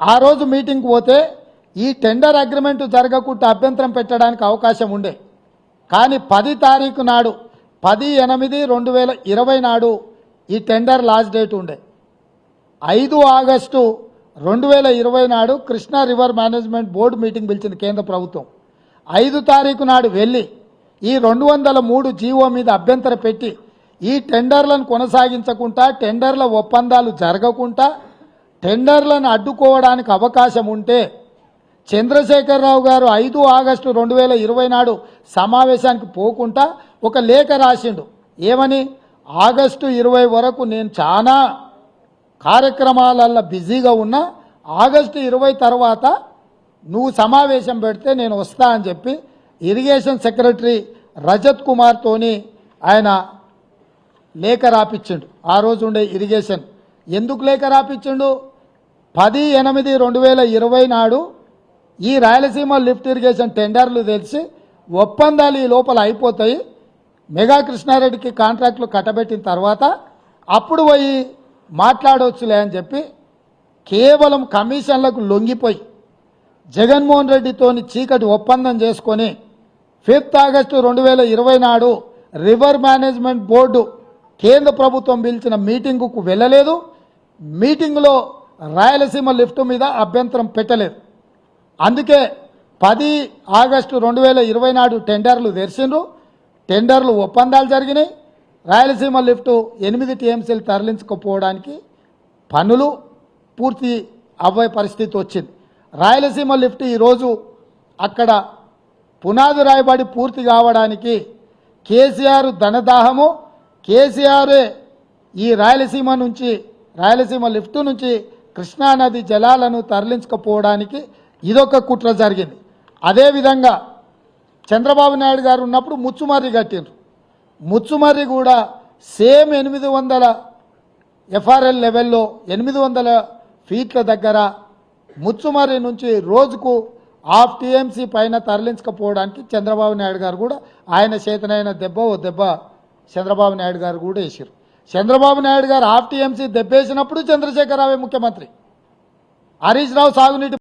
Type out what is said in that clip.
ఆ రోజు మీటింగ్ పోతే ఈ టెండర్ అగ్రిమెంట్ జరగకుండా అభ్యంతరం పెట్టడానికి అవకాశం ఉండే. కానీ పది తారీఖు నాడు పది ఎనిమిది రెండు వేల ఇరవై నాడు ఈ టెండర్ లాస్ట్ డేట్ ఉండే. ఐదు ఆగస్టు రెండు వేల ఇరవై నాడు Krishna river management board meeting పిలిచింది కేంద్ర ప్రభుత్వం. ఐదు తారీఖు నాడు వెళ్ళి ఈ రెండు వందల మూడు జీవో మీద అభ్యంతరం పెట్టి ఈ టెండర్లను కొనసాగించకుండా టెండర్ల ఒప్పందాలు జరగకుండా టెండర్లను అడ్డుకోవడానికి అవకాశం ఉంటే చంద్రశేఖరరావు గారు ఐదు ఆగస్టు రెండు వేల ఇరవై నాడు సమావేశానికి పోకుండా ఒక లేఖ రాసిండు. ఏమని? ఆగస్టు ఇరవై వరకు నేను చాలా కార్యక్రమాలల్లో బిజీగా ఉన్నా ఆగస్టు ఇరవై తర్వాత నువ్వు సమావేశం పెడితే నేను వస్తా అని చెప్పి ఇరిగేషన్ సెక్రటరీ రజత్ కుమార్తోని ఆయన లేఖ రాపిచ్చిండు. ఆ రోజు ఉండే ఇరిగేషన్. ఎందుకు లేఖ రాపిచ్చిండు? పది ఎనిమిది రెండు వేల ఇరవై నాడు ఈ రాయలసీమ లిఫ్ట్ ఇరిగేషన్ టెండర్లు తెలిసి ఒప్పందాలు ఈ లోపల అయిపోతాయి. మెగా కృష్ణారెడ్డికి కాంట్రాక్టులు కట్టబెట్టిన తర్వాత అప్పుడు పోయి మాట్లాడవచ్చులే అని చెప్పి కేవలం కమిషన్లకు లొంగిపోయి జగన్మోహన్ రెడ్డితోని చీకటి ఒప్పందం చేసుకొని ఫిఫ్త్ ఆగస్టు రెండు వేల ఇరవై నాడు రివర్ మేనేజ్మెంట్ బోర్డు కేంద్ర ప్రభుత్వం పిలిచిన మీటింగుకు వెళ్ళలేదు. మీటింగ్లో రాయలసీమ లిఫ్ట్ మీద అభ్యంతరం పెట్టలేదు. అందుకే పది ఆగస్టు రెండు వేల ఇరవై నాడు టెండర్లు తెరిచిండ్రు టెండర్లు ఒప్పందాలు జరిగినాయి. రాయలసీమ లిఫ్ట్ ఎనిమిది టీఎంసీలు తరలించకపోవడానికి పనులు పూర్తి అవ్వే పరిస్థితి వచ్చింది. రాయలసీమ లిఫ్ట్ ఈరోజు అక్కడ పునాది రాయబడి పూర్తి కావడానికి కేసీఆర్ ధనదాహము. కేసీఆర్ ఈ రాయలసీమ నుంచి రాయలసీమ లిఫ్ట్ నుంచి కృష్ణానది జలాలను తరలించకపోవడానికి ఇదొక కుట్ర జరిగింది. అదేవిధంగా చంద్రబాబు నాయుడు గారు ఉన్నప్పుడు ముచ్చుమర్రి కట్టిండ్రు. ముచ్చుమర్రి కూడా సేమ్ ఎనిమిది వందల ఎఫ్ఆర్ఎల్ లెవెల్లో ఎనిమిది వందల ఫీట్ల దగ్గర ముచ్చుమర్రి నుంచి రోజుకు హాఫ్ టీఎంసీ పైన తరలించకపోవడానికి చంద్రబాబు నాయుడు గారు కూడా ఆయన చేతనైన దెబ్బ ఓ దెబ్బ చంద్రబాబు నాయుడు గారు కూడా వేసారు చంద్రబాబు నాయుడు గారు హాఫ్ టీఎంసీ దెబ్బేసినప్పుడు చంద్రశేఖరరావే ముఖ్యమంత్రి. హరీష్ రావు సాగునీటి